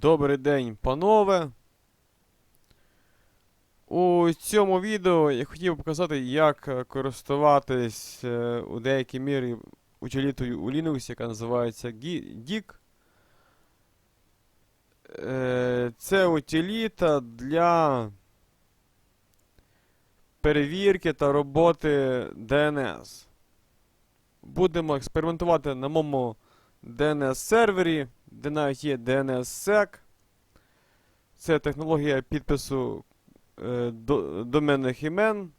Добрий день, панове. У цьому відео я хотів показати, як е, користуватись е, у деякій мірі утилітою у Linux, яка називається Gig. Е, Це утиліта для перевірки та роботи DNS. Будемо експериментувати на моєму DNS-сервері, де навіть є DNS-SEC. Це технологія підпису е, до, доменних імен.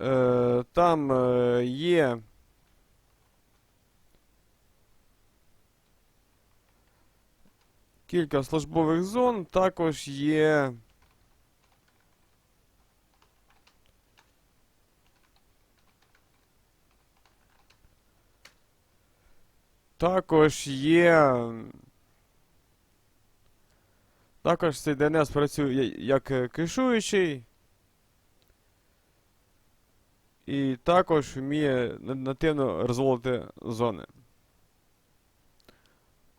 Е, там е, є кілька службових зон, також є. Також є. Також цей DNS працює як е, кешуючий. І також вміє нативно розводити зони.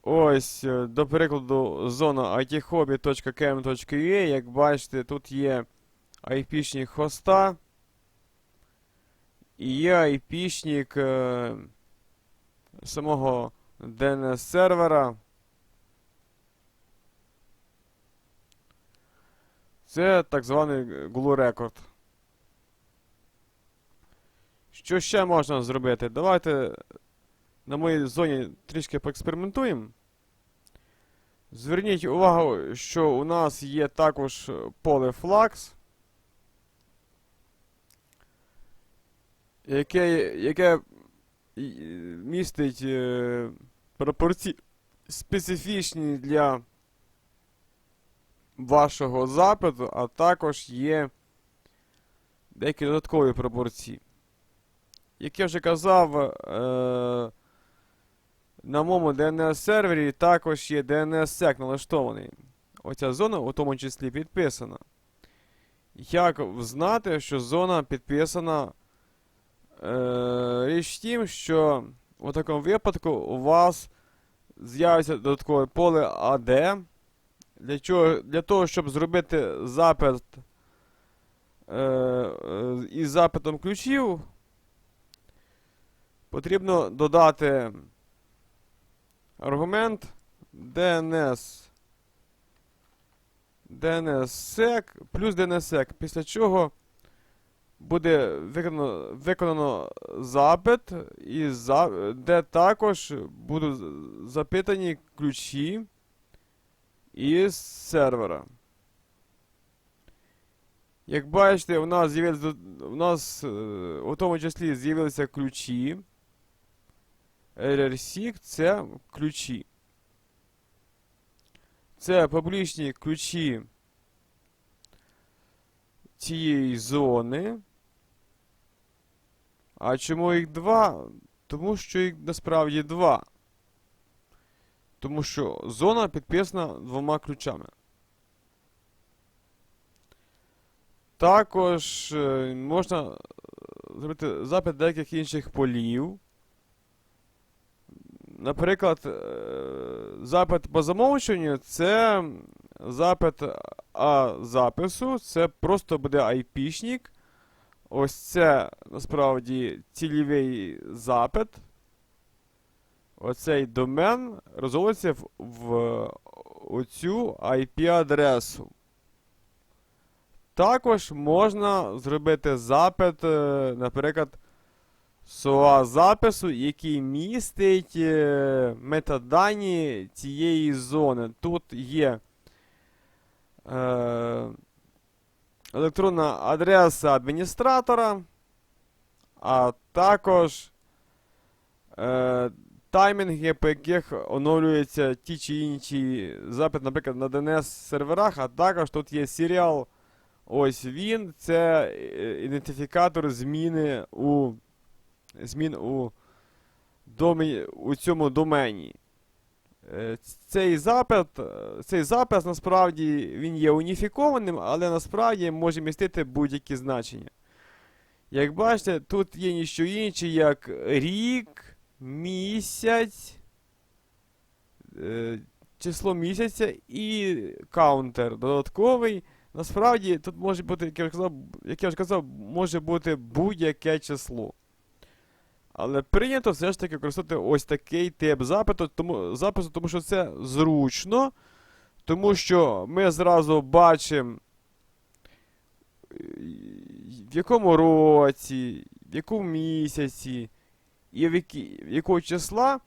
Ось, е, до прикладу, зона ithobby.km.ua. Як бачите, тут є IP-шник хоста. І є IP-шник е, самого DNS сервера. Це так званий Glue Record. Що ще можна зробити? Давайте на моїй зоні трішки поекспериментуємо. Зверніть увагу, що у нас є також поле Flux, яке, яке містить е, пропорції специфічні для вашого запиту, а також є деякі додаткові пропорції. Як я вже казав, е, на моєму DNS-сервері також є DNS-SEC налаштований. Оця зона у тому числі підписана. Як знати, що зона підписана? Е, річ в тім, що у такому випадку у вас з'явиться додаткове поле AD. Для, чого, для того, щоб зробити запит е, е, із запитом ключів, потрібно додати аргумент DNS DNSSEC плюс DNSSEC, після чого буде виконано, виконано запит, і за, де також будуть запитані ключі із сервера. Як бачите, у нас у нас е, у тому числі з'явилися ключі. RRSIG це ключі. Це публічні ключі цієї зони. А чому їх два? Тому що їх насправді два. Тому що зона підписана двома ключами. Також е, можна е, зробити запит деяких інших полів. Наприклад, е, запит по замовчуванню це запит А запису, це просто буде IP-шник. Ось це насправді цільовий запит. Оцей домен розводиться в, в оцю IP-адресу. Також можна зробити запит, е, наприклад, SOA запису, який містить е, метадані цієї зони. Тут є е, електронна адреса адміністратора, а також е, таймінги, по яких оновлюються ті чи інші запити, наприклад, на DNS серверах, а також тут є серіал. Ось він, це е, ідентифікатор зміни у змін у, домі, у цьому домені. Е, Цей запит, е, цей запис насправді він є уніфікованим, але насправді може містити будь-які значення. Як бачите, тут є ніщо інше, як рік, місяць, е, число місяця і каунтер додатковий. Насправді тут може бути, як я вже казав, як я вже казав, може бути будь-яке число. Але прийнято все ж таки використовувати ось такий тип запиту, тому, запису, тому що це зручно, тому що ми зразу бачимо, в якому році, в якому місяці і в, які, якого числа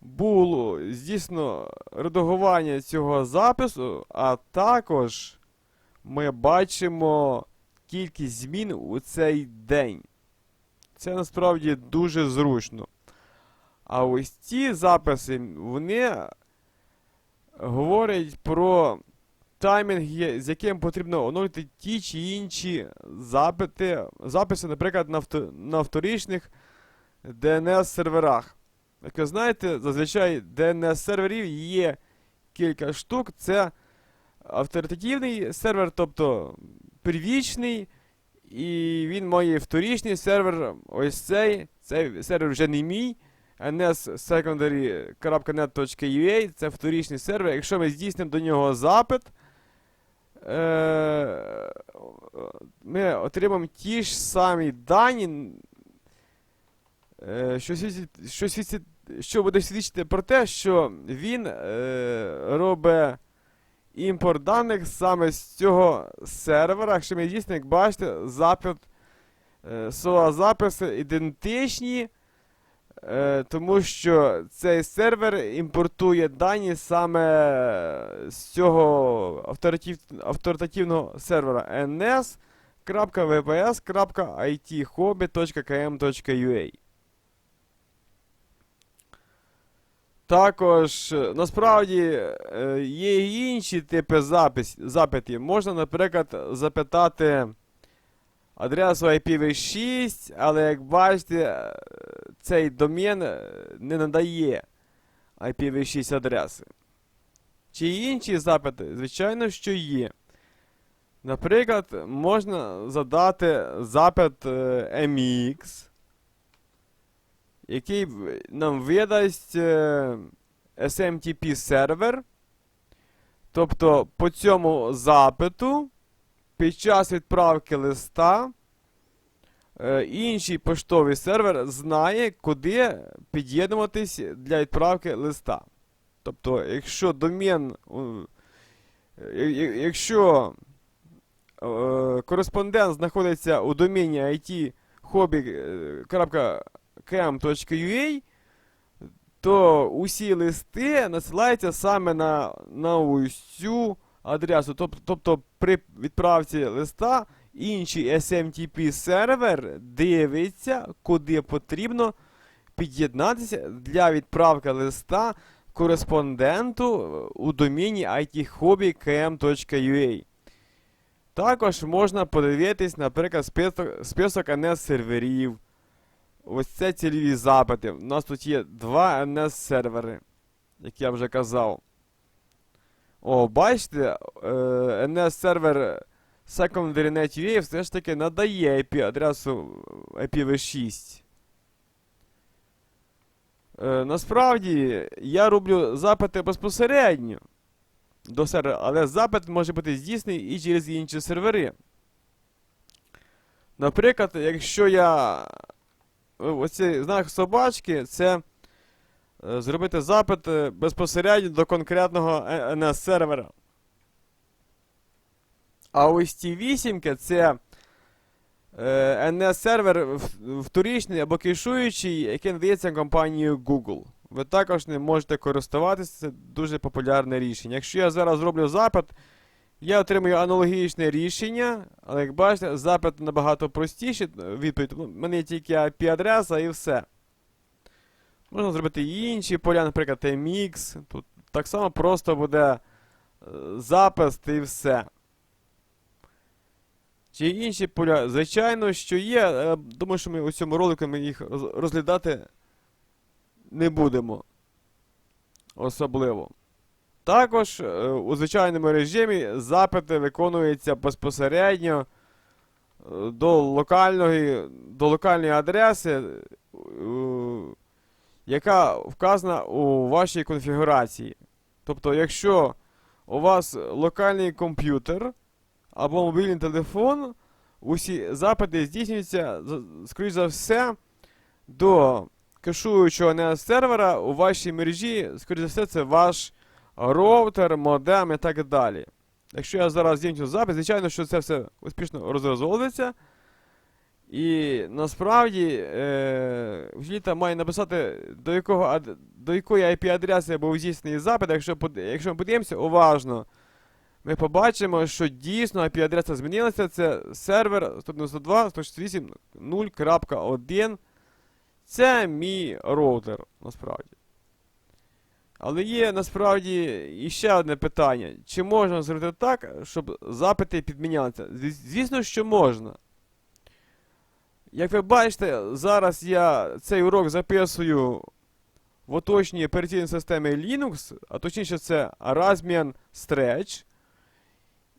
було здійснено редагування цього запису, а також ми бачимо кількість змін у цей день. Це насправді дуже зручно. А ось ці записи, вони говорять про таймінги, з яким потрібно оновити ті чи інші запити, записи, наприклад, на, вто- на вторичних DNS-серверах. Як ви знаєте, зазвичай DNS-серверів є кілька штук. Це авторитативний сервер, тобто первічний, і він має вторічний сервер. Ось цей. Цей сервер вже не мій. nssecondary.net.ua це вторічний сервер. Якщо ми здійснимо до нього запит, е, ми отримаємо ті ж самі дані, е, що, що, свідчить, що буде свідчити про те, що він е, робить імпорт даних саме з цього сервера. Якщо ми дійсно, як бачите, запит, е, SOA записи ідентичні, е, тому що цей сервер імпортує дані саме з цього авторитив, авторитативного сервера ns.vps.ithobby.km.ua. Також е, насправді е, є інші типи запис, запитів. Можна, наприклад, запитати адресу IPv6, але як бачите, е, цей домен не надає IPv6 адреси. Чи інші запити? Звичайно, що є. Наприклад, можна задати запит MX який нам видасть е, SMTP сервер. Тобто по цьому запиту під час відправки листа е, інший поштовий сервер знає, куди під'єднуватись для відправки листа. Тобто, якщо домен, е, якщо е, кореспондент знаходиться у домені it.hobby.km.ua, то усі листи насилаються саме на, на ось цю адресу. Тобто, тобто при відправці листа інший SMTP сервер дивиться, куди потрібно під'єднатися для відправки листа кореспонденту у домені ithobby.km.ua. Також можна подивитись, наприклад, список, список NS-серверів. Ось це цільові запити. У нас тут є два NS-сервери, як я вже казав. О, бачите, е, NS-сервер SecondaryNet.ua все ж таки надає IP-адресу IPv6. Е, насправді, я роблю запити безпосередньо до сервера, але запит може бути здійснений і через інші сервери. Наприклад, якщо я. Е, Оцей знак собачки, це е, зробити запит е, безпосередньо до конкретного NS-сервера. А ось ці вісімки це е, NS-сервер вторічний або кешуючий, який надається компанією Google. Ви також не можете користуватися, це дуже популярне рішення. Якщо я зараз зроблю запит, я отримую аналогічне рішення, але як бачите, запит набагато простіший. Відповідь. У мене є тільки IP-адреса і все. Можна зробити інші поля, наприклад, MX. Тут так само просто буде е, запис і все. Чи інші поля? Звичайно, що є. е, Думаю, що ми у цьому ролику ми їх розглядати не будемо. Особливо. Також е, у звичайному режимі запити виконуються безпосередньо е, до локальної, до локальної адреси, е, яка вказана у вашій конфігурації. Тобто, якщо у вас локальний комп'ютер або мобільний телефон, усі запити здійснюються, скоріш за все, до кешуючого NS сервера у вашій мережі, скоріш за все, це ваш роутер, модем і так далі. Якщо я зараз здійсню запит, звичайно, що це все успішно розрозовується. І насправді е, має написати, до, якого, до якої IP-адреси був здійснений запит. Якщо, якщо ми подивимося уважно, ми побачимо, що дійсно IP-адреса змінилася. Це сервер 192.168.0.1. Це мій роутер, насправді. Але є насправді іще одне питання. Чи можна зробити так, щоб запити підмінялися? Звісно, що можна. Як ви бачите, зараз я цей урок записую в оточній операційній системі Linux, а точніше це Razmian Stretch.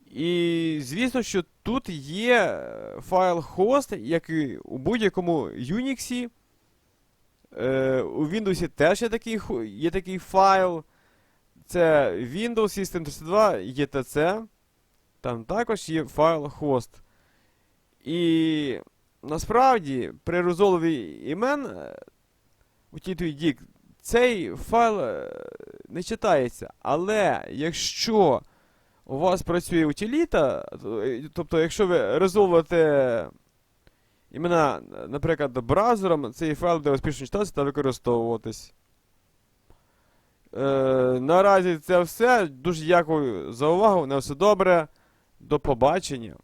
І звісно, що тут є е, файл host, як і у будь-якому Unix. Е, у Windows теж є такий, є такий файл. Це Windows System 32 ETC. Там також є файл host. І насправді при розолові імен е, у TTD цей файл е, не читається. Але якщо у вас працює утиліта, тобто, якщо ви резолвуєте імена, наприклад, браузером, цей файл буде успішно читатися та використовуватись. Е, наразі це все. Дуже дякую за увагу. На все добре. До побачення.